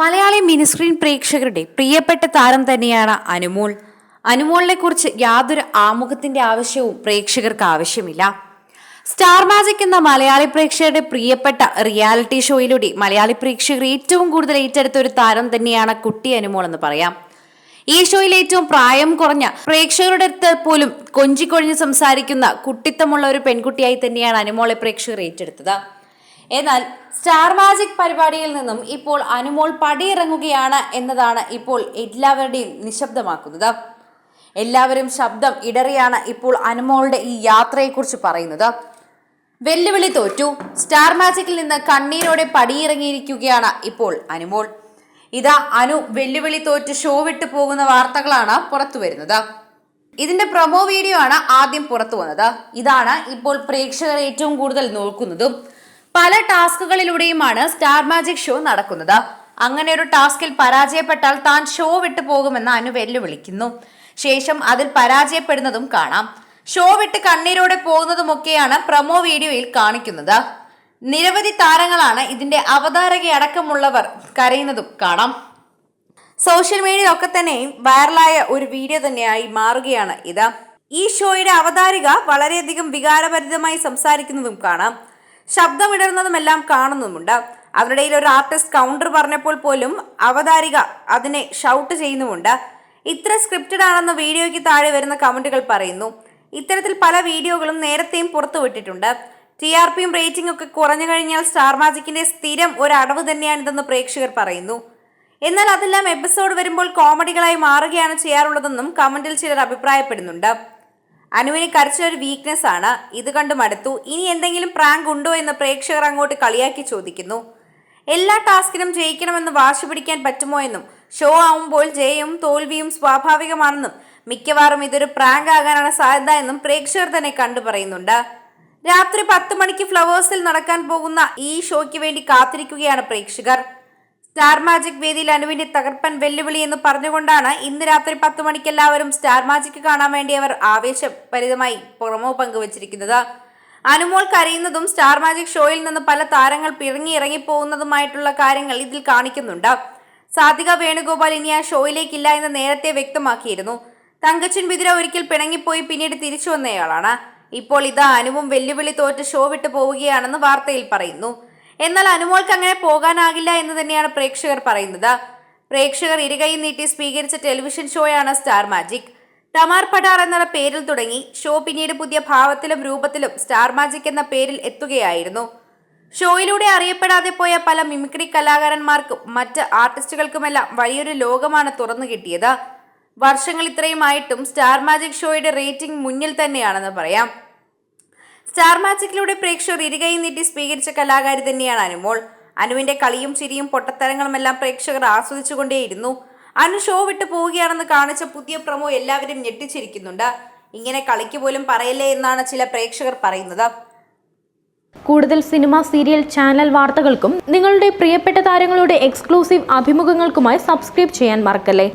Malayali mini screen പ്രേക്ഷകരുടെ പ്രിയപ്പെട്ട താരം തന്നെയാണ് അനുമോൾ. അനുമോളിനെ കുറിച്ച് യാതൊരു ആമുഖത്തിന്റെ ആവശ്യവും പ്രേക്ഷകർക്ക് ആവശ്യമില്ല. സ്റ്റാർ മാജിക് എന്ന മലയാളി പ്രേക്ഷകരുടെ പ്രിയപ്പെട്ട റിയാലിറ്റി ഷോയിലൂടെ മലയാളി പ്രേക്ഷകർ ഏറ്റവും കൂടുതൽ ഏറ്റെടുത്ത ഒരു താരം തന്നെയാണ് കുട്ടി അനുമോൾ എന്ന് പറയാം. ഈ ഷോയിൽ ഏറ്റവും പ്രായം കുറഞ്ഞ പ്രേക്ഷകരുടെ അടുത്ത് പോലും കൊഞ്ചിക്കൊഴിഞ്ഞ് സംസാരിക്കുന്ന കുട്ടിത്തമുള്ള ഒരു പെൺകുട്ടിയായി തന്നെയാണ് അനുമോളെ പ്രേക്ഷകർ ഏറ്റെടുത്തത്. എന്നാൽ സ്റ്റാർ മാജിക് പരിപാടിയിൽ നിന്നും ഇപ്പോൾ അനുമോൾ പടിയിറങ്ങുകയാണ് എന്നതാണ് ഇപ്പോൾ എല്ലാവരുടെയും നിശബ്ദമാക്കുന്നത്. എല്ലാവരും ശബ്ദം ഇടറിയാണ് ഇപ്പോൾ അനുമോളുടെ ഈ യാത്രയെക്കുറിച്ച് പറയുന്നത്. വെല്ലുവിളി തോറ്റു. സ്റ്റാർ മാജിക്കിൽ നിന്ന് കണ്ണീരോടെ പടിയിറങ്ങിയിരിക്കുകയാണ് ഇപ്പോൾ അനുമോൾ. ഇതാ അനു വെല്ലുവിളി തോറ്റ് ഷോ വിട്ടു പോകുന്ന വാർത്തകളാണ് പുറത്തു വരുന്നത്. ഇതിന്റെ പ്രൊമോ വീഡിയോ ആണ് ആദ്യം പുറത്തു വന്നത്. ഇതാണ് ഇപ്പോൾ പ്രേക്ഷകർ ഏറ്റവും കൂടുതൽ നോക്കുന്നതും. പല ടാസ്കുകളിലൂടെയുമാണ് സ്റ്റാർ മാജിക് ഷോ നടക്കുന്നത്. അങ്ങനെ ഒരു ടാസ്കിൽ പരാജയപ്പെട്ടാൽ താൻ ഷോ വിട്ടു പോകുമെന്ന് അനു വെല്ലുവിളിക്കുന്നു. ശേഷം അതിൽ പരാജയപ്പെടുന്നതും കാണാം. ഷോ വിട്ട് കണ്ണീരോടെ പോകുന്നതുമൊക്കെയാണ് പ്രൊമോ വീഡിയോയിൽ കാണിക്കുന്നത്. നിരവധി താരങ്ങളാണ് ഇതിന്റെ അവതാരകയടക്കമുള്ളവർ കരയുന്നതും കാണാം. സോഷ്യൽ മീഡിയയിലൊക്കെ തന്നെയും വൈറലായ ഒരു വീഡിയോ തന്നെയായി മാറുകയാണ് ഇത്. ഈ ഷോയുടെ അവതാരിക വളരെയധികം വികാരഭരിതമായി സംസാരിക്കുന്നതും കാണാം. ശബ്ദമിടറുന്നതുമെല്ലാം കാണുന്നുമുണ്ട്. അവരുടെയിൽ ഒരു ആർട്ടിസ്റ്റ് കൗണ്ടർ പറഞ്ഞപ്പോൾ പോലും അവതാരിക അതിനെ ഷൗട്ട് ചെയ്യുന്നുമുണ്ട്. ഇത്ര സ്ക്രിപ്റ്റഡ് ആണെന്ന് വീഡിയോയ്ക്ക് താഴെ വരുന്ന കമന്റുകൾ പറയുന്നു. ഇത്തരത്തിൽ പല വീഡിയോകളും നേരത്തെയും പുറത്തുവിട്ടിട്ടുണ്ട്. ടി ആർ പിയും റേറ്റിംഗ് ഒക്കെ കുറഞ്ഞു കഴിഞ്ഞാൽ സ്റ്റാർ മാജിക്കിന്റെ സ്ഥിരം ഒരു അടവ് തന്നെയാണിതെന്ന് പ്രേക്ഷകർ പറയുന്നു. എന്നാൽ അതെല്ലാം എപ്പിസോഡ് വരുമ്പോൾ കോമഡികളായി മാറുകയാണ് ചെയ്യാറുള്ളതെന്നും കമന്റിൽ ചിലർ അഭിപ്രായപ്പെടുന്നുണ്ട്. അനുവിന് കരച്ചിലൊരു വീക്ക്നെസ് ആണ്. ഇത് കണ്ടു മടുത്തു. ഇനി എന്തെങ്കിലും പ്രാങ്ക് ഉണ്ടോ എന്ന് പ്രേക്ഷകർ അങ്ങോട്ട് കളിയാക്കി ചോദിക്കുന്നു. എല്ലാ ടാസ്കിനും ജയിക്കണമെന്ന് വാശി പിടിക്കാൻ പറ്റുമോ എന്നും ഷോ ആവുമ്പോൾ ജയവും തോൽവിയും സ്വാഭാവികമാണെന്നും മിക്കവാറും ഇതൊരു പ്രാങ്ക് ആകാനാണ് സാധ്യത എന്നും പ്രേക്ഷകർ തന്നെ കണ്ടു പറയുന്നുണ്ട്. രാത്രി പത്ത് മണിക്ക് ഫ്ലവേഴ്സിൽ നടക്കാൻ പോകുന്ന ഈ ഷോയ്ക്ക് വേണ്ടി കാത്തിരിക്കുകയാണ് പ്രേക്ഷകർ. സ്റ്റാർ മാജിക് വേദിയിൽ അനുവിന്റെ തകർപ്പൻ വെല്ലുവിളി എന്ന് പറഞ്ഞുകൊണ്ടാണ് ഇന്ന് രാത്രി പത്ത് മണിക്ക് എല്ലാവരും സ്റ്റാർ മാജിക് കാണാൻ വേണ്ടി അവർ ആവേശഭരിതമായി പുറമോ പങ്കുവച്ചിരിക്കുന്നത്. അനുമോൾ കരയുന്നതും സ്റ്റാർ മാജിക് ഷോയിൽ നിന്ന് പല താരങ്ങൾ പിറങ്ങി ഇറങ്ങിപ്പോകുന്നതുമായിട്ടുള്ള കാര്യങ്ങൾ ഇതിൽ കാണിക്കുന്നുണ്ട്. സാധിക വേണുഗോപാൽ ഇനി ആ ഷോയിലേക്കില്ല എന്ന് നേരത്തെ വ്യക്തമാക്കിയിരുന്നു. തങ്കച്ചൻ ബിദിര ഒരിക്കൽ പിണങ്ങിപ്പോയി പിന്നീട് തിരിച്ചു വന്നയാളാണ്. ഇപ്പോൾ ഇതാ അനുവും വെല്ലുവിളി തോറ്റ് ഷോ വിട്ടു പോവുകയാണെന്ന് വാർത്തയിൽ പറയുന്നു. എന്നാൽ അനുമോൾക്ക് അങ്ങനെ പോകാനാകില്ല എന്ന് തന്നെയാണ് പ്രേക്ഷകർ പറയുന്നത്. പ്രേക്ഷകർ ഇരുകൈ നീട്ടി സ്വീകരിച്ച ടെലിവിഷൻ ഷോയാണ് സ്റ്റാർ മാജിക്. തമാർ പടാർ എന്ന പേരിൽ തുടങ്ങി. ഷോ പിന്നീട് പുതിയ ഭാവത്തിലും രൂപത്തിലും സ്റ്റാർ മാജിക് എന്ന പേരിൽ എത്തുകയായിരുന്നു. ഷോയിലൂടെ അറിയപ്പെടാതെ പോയ പല മിമിക്രി കലാകാരന്മാർക്കും മറ്റ് ആർട്ടിസ്റ്റുകൾക്കുമെല്ലാം വലിയൊരു ലോകമാണ് തുറന്നു കിട്ടിയത്. വർഷങ്ങൾ ഇത്രയുമായിട്ടും സ്റ്റാർ മാജിക് ഷോയുടെ റേറ്റിംഗ് മുന്നിൽ തന്നെയാണെന്ന് പറയാം. സ്റ്റാർ മാജിക്കിലൂടെ പ്രേക്ഷകർ ഇരുകൈ നീട്ടി സ്വീകരിച്ച കലാകാരി തന്നെയാണ് അനുമോൾ. അനുവിന്റെ കളിയും ചിരിയും പൊട്ടത്തരങ്ങളുമെല്ലാം പ്രേക്ഷകർ ആസ്വദിച്ചുകൊണ്ടേയിരുന്നു. അനു ഷോ വിട്ട് പോവുകയാണെന്ന് കാണിച്ച പുതിയ പ്രമോ എല്ലാവരും ഞെട്ടിച്ചിരിക്കുന്നുണ്ട്. ഇങ്ങനെ കളിക്ക് പോലും പറയല്ലേ എന്നാണ് ചില പ്രേക്ഷകർ പറയുന്നത്. കൂടുതൽ സിനിമ സീരിയൽ ചാനൽ വാർത്തകൾക്കും നിങ്ങളുടെ പ്രിയപ്പെട്ട താരങ്ങളുടെ എക്സ്ക്ലൂസീവ് അഭിമുഖങ്ങൾക്കുമായി സബ്സ്ക്രൈബ് ചെയ്യാൻ മറക്കല്ലേ?